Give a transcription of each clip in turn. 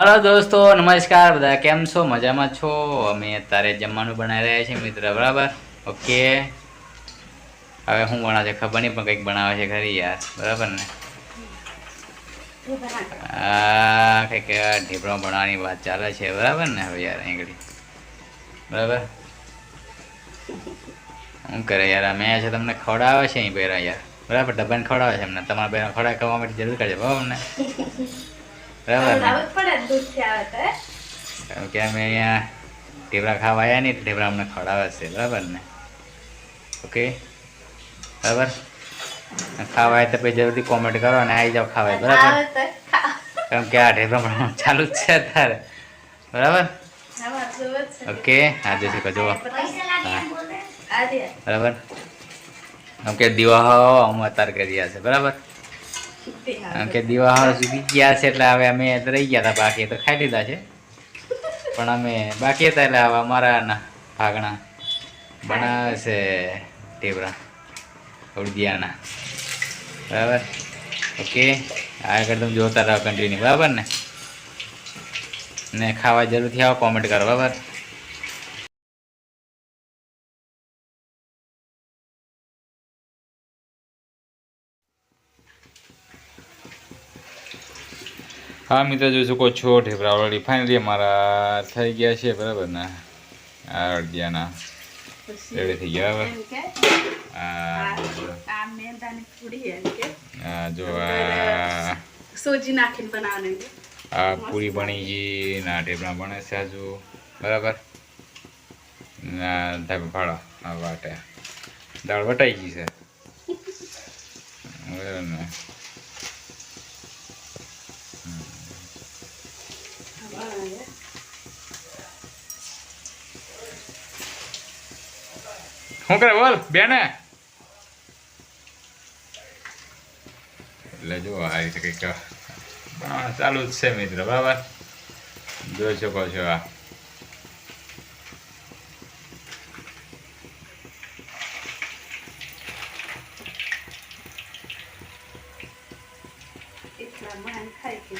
Hello દોસ્તો, નમસ્કાર, બધા કેમ છો? મજામાં છો? અમે અત્યારે જમવાનું બનાવી રહ્યા છીએ મિત્ર, બરાબર? ઓકે. હવે શું બનાવે છે ખબર નહીં, પણ કંઈક બનાવે છે ખરી યાર, બરાબર ને? આ, કંઈક ઢેબરો બનાવવાની વાત ચાલે છે, બરાબર ને? હવે યાર ઘડી બરાબર? શું કરે યાર, અમે છે તમને ખવડાવે છે અહીં પહેલાં યાર. બરાબર? ડબ્બાને ખવડાવે છે એમને તમારા પહેલાં ખવડાવે કરવા માટે જરૂર કરજો, બરાબર ને? બરાબર કે અમે અહીંયા ઢેબરા ખાવા આવ્યા નહીં ઢેબરા અમને ખવડાવે છે બરાબર ને? ઓકે? બરાબર? ખાવા તો પછી જરૂરથી કોમેન્ટ કરો અને આવી જાઓ ખાવા બરાબર? કેમ કે આ ઢેબરા ચાલુ જ છે અત્યારે. બરાબર? ઓકે? શ્રી કૃષ્ણ જુઓ. બરાબર? કેમ કે દિવાહો અમે અત્યારે કરી રહ્યા છે બરાબર? કેમ કે દિવાળ સુધી ગયા છે એટલે હવે અમે રહી ગયા હતા બાકી તો ખાઈ લીધા છે. પણ અમે બાકી હતા એટલે હવે અમારા ભાગણા બનાવે છે ઢેબરા ઉડિયાના બરાબર? ઓકે આગળ તમે જોતા રહો કન્ટિન્યુ બરાબર ને? ને ખાવા જરૂરથી આવો કોમેન્ટ કરો બરાબર? હા મિત્ર જોઈ શકો છો ઢેબરા રિફાઇનરી ફાઇનલી અમારા થઈ ગયા છે બરાબર ને? આ અડદિયાના. રેડી થઈ ગયા બરાબર? આ જો આ સોજી નાખીને બનાવવાનું આ પૂરી બની. ગઈ ના ઢેબરા બને છે હજુ બરાબર? ના ધાબે ફાળો આ વાટે. દાળ વટાઈ ગઈ છે. બરાબર ને? શું કરે બોલ બેને. એટલે જો આ રીતે કંઈક ચાલુ જ છે મિત્ર બરાબર. જોઈ શકો છો આ. એટલા મહાન કે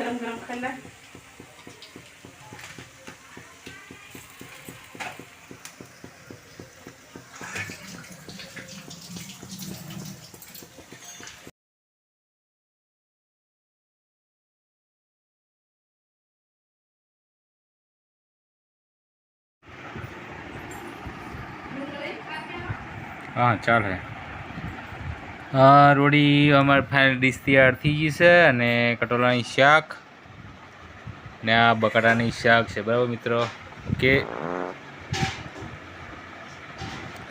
ગરમ ગરમ ખંડા હા ચાલે હા રોડી અમારે ફાઇનલ ડીશ તૈયાર થઈ ગઈ છે અને કટોલાની શાક ને આ બકાટાની શાક છે. બરાબર મિત્રો? ઓકે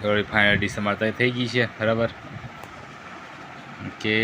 રોડી ફાઇનલ ડીશ અમારે થઈ ગઈ છે. બરાબર? ઓકે